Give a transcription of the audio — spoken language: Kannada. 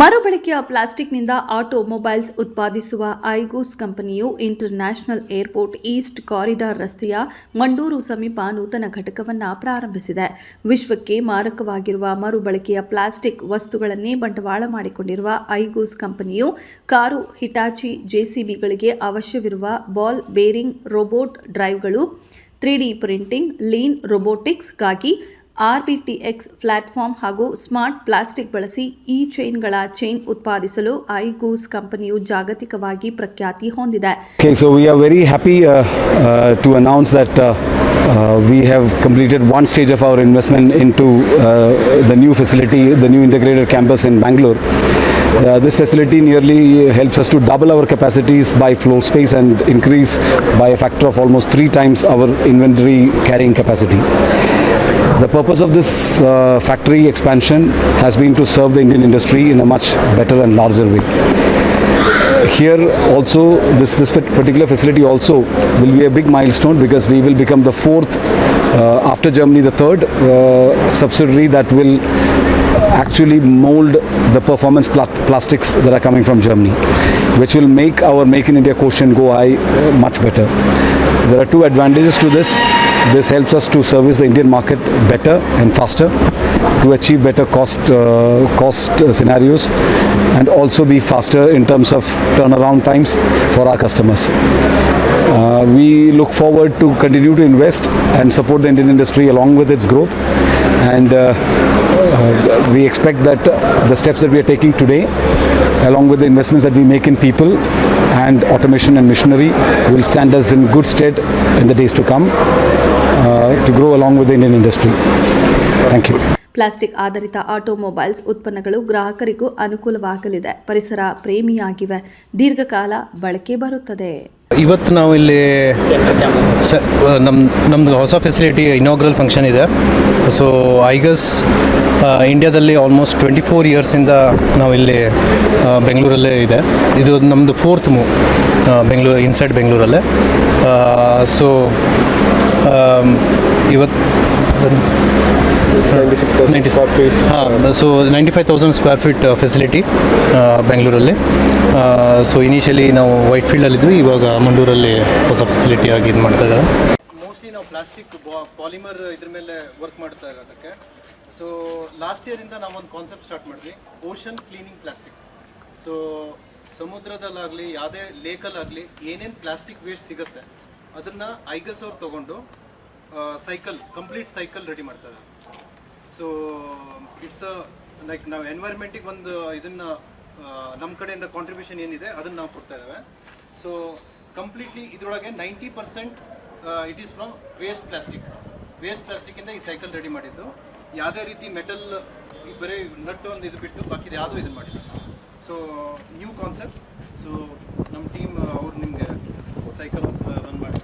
ಮರುಬಳಕೆಯ ಪ್ಲಾಸ್ಟಿಕ್ನಿಂದ ಆಟೋಮೊಬೈಲ್ಸ್ ಉತ್ಪಾದಿಸುವ ಐಗೂಸ್ ಕಂಪನಿಯು international airport east corridor ರಸ್ತೆಯ ಮಂಡೂರು ಸಮೀಪ ನೂತನ ಘಟಕವನ್ನು ಪ್ರಾರಂಭಿಸಿದೆ. ವಿಶ್ವಕ್ಕೆ ಮಾರಕವಾಗಿರುವ ಮರುಬಳಕೆಯ ಪ್ಲಾಸ್ಟಿಕ್ ವಸ್ತುಗಳನ್ನೇ ಬಂಡವಾಳ ಮಾಡಿಕೊಂಡಿರುವ ಐಗೂಸ್ ಕಂಪನಿಯು ಕಾರು, ಹಿಟಾಚಿ, ಜೆಸಿಬಿಗಳಿಗೆ ಅವಶ್ಯವಿರುವ ಬಾಲ್ ಬೇರಿಂಗ್, ರೋಬೋಟ್ ಡ್ರೈವ್ಗಳು, ತ್ರೀ ಡಿ ಪ್ರಿಂಟಿಂಗ್, ಲೀನ್ ರೋಬೋಟಿಕ್ಸ್ಗಾಗಿ ಆರ್ಬಿಟಿಎಕ್ಸ್ ಪ್ಲಾಟ್ಫಾರ್ಮ್ ಹಾಗೂ ಸ್ಮಾರ್ಟ್ ಪ್ಲಾಸ್ಟಿಕ್ ಬಳಸಿ ಈ ಚೈನ್ಗಳ ಚೈನ್ ಉತ್ಪಾದಿಸಲು ಐ ಐಗೂಸ್ ಕಂಪನಿಯು ಜಾಗತಿಕವಾಗಿ ಪ್ರಖ್ಯಾತಿ ಹೊಂದಿದೆ. So we are very happy to announce that we have completed one stage of our investment into the new facility the new integrated campus in Bangalore this facility nearly helps us to double our capacities by floor space and increase by a factor of almost three times our inventory carrying capacity The purpose of this uh, factory expansion has been to serve the Indian industry in a much better and larger way. Here also this this particular facility also will be a big milestone because we will become the fourth uh, after germany the third uh, subsidiary that will actually mold the performance pla- plastics that are coming from germany which will make our make in india quotient go high uh, much better. There are two advantages to this this helps us to service the indian market better and faster to achieve better cost uh, cost uh, scenarios and also be faster in terms of turnaround times for our customers. Uh, we look forward to continue to invest and support the Indian industry along with its growth and uh, uh, we expect that the steps that we are taking today along with the investments that we make in people and automation and machinery will stand us in good stead in the days to come uh, to grow along with the Indian industry. Thank you. Plastic ಆಧಾರಿತ ಆಟೋಮೊಬೈಲ್ಸ್ ಉತ್ಪನ್ನಗಳು ಗ್ರಾಹಕರಿಗೂ ಅನುಕೂಲವಾಗಲಿದೆ ಪರಿಸರ ಪ್ರೇಮಿಯಾಗಿವೆ ದೀರ್ಘಕಾಲ ಬಳಕೆ ಬರುತ್ತದೆ ಇವತ್ತು ನಾವು ಇಲ್ಲಿ ನಮ್ಮ ನಮ್ಮದು ಹೊಸ ಫೆಸಿಲಿಟಿ ಇನಾಗ್ರಲ್ ಫಂಕ್ಷನ್ ಇದೆ ಸೊ ಐಗಸ್ ಇಂಡಿಯಾದಲ್ಲಿ ಆಲ್ಮೋಸ್ಟ್ ಟ್ವೆಂಟಿ ಫೋರ್ ಇಯರ್ಸಿಂದ ನಾವಿಲ್ಲಿ ಬೆಂಗಳೂರಲ್ಲೇ ಇದೆ. ಇದು ನಮ್ಮದು ಫೋರ್ತ್ ಮೂವ್ ಬೆಂಗಳೂರು ಇನ್ಸೈಡ್ ಬೆಂಗಳೂರಲ್ಲೇ. ಸೊ ಇವತ್ತು ನೈಂಟಿ ಹಾಂ so ninety five thousand square feet facility ಬೆಂಗಳೂರಲ್ಲಿ. ಸೊ ಇನಿಷಿಯಲಿ ನಾವು ವೈಟ್ ಫೀಲ್ಡಲ್ಲಿದ್ವಿ ಇವಾಗ ಮಂಡೂರಲ್ಲಿ ಹೊಸ ಫೆಸಿಲಿಟಿ ಆಗಿ ಇದು ಮಾಡ್ತಾ ಇದ್ದಾರೆ. ಪ್ಲಾಸ್ಟಿಕ್ ಪಾಲಿಮರ್ ಇದ್ರ ಮೇಲೆ ವರ್ಕ್ ಮಾಡ್ತಾ ಇರೋದಕ್ಕೆ. ಸೊ ಲಾಸ್ಟ್ ಇಯರಿಂದ ನಾವು ಒಂದು ಕಾನ್ಸೆಪ್ಟ್ ಸ್ಟಾರ್ಟ್ ಮಾಡಿದ್ವಿ ಓಷನ್ ಕ್ಲೀನಿಂಗ್ ಪ್ಲಾಸ್ಟಿಕ್ ಸೊ ಸಮುದ್ರದಲ್ಲಾಗಲಿ, ಯಾವುದೇ ಲೇಕಲ್ಲಾಗಲಿ ಏನೇನು ಪ್ಲಾಸ್ಟಿಕ್ ವೇಸ್ಟ್ ಸಿಗುತ್ತೆ ಅದನ್ನು ಐಗಸ್ ಅವ್ರು ತೊಗೊಂಡು ಸೈಕಲ್ ಕಂಪ್ಲೀಟ್ ಸೈಕಲ್ ರೆಡಿ ಮಾಡ್ತಾರೆ ಸೊ ಇಟ್ಸ್ ಲೈಕ್ ನಾವು ಎನ್ವೈರ್ಮೆಂಟಿಗೆ ಒಂದು ಇದನ್ನು ನಮ್ಮ ಕಡೆಯಿಂದ ಕಾಂಟ್ರಿಬ್ಯೂಷನ್ ಏನಿದೆ, ಅದನ್ನು ನಾವು ಕೊಡ್ತಾ ಇದ್ದೇವೆ. ಸೊ ಕಂಪ್ಲೀಟ್ಲಿ ಇದರೊಳಗೆ ninety percent it is from waste plastic waste ಪ್ಲಾಸ್ಟಿಕ್ಕಿಂದ ಈ ಸೈಕಲ್ ರೆಡಿ ಮಾಡಿದ್ದು. ಯಾವುದೇ ರೀತಿ ಮೆಟಲ್ ಬರೀ ನಟ್ಟು ಒಂದು ಇದು ಬಿಟ್ಟು ಬಾಕಿದು ಯಾವುದೂ ಇದು ಮಾಡಿಲ್ಲ. ಸೊ ನ್ಯೂ ಕಾನ್ಸೆಪ್ಟ್ ಸೊ ನಮ್ಮ ಟೀಮ್ ಅವ್ರು ನಿಮಗೆ ಸೈಕಲ್ ಒಂದು ರನ್ ಮಾಡಿ.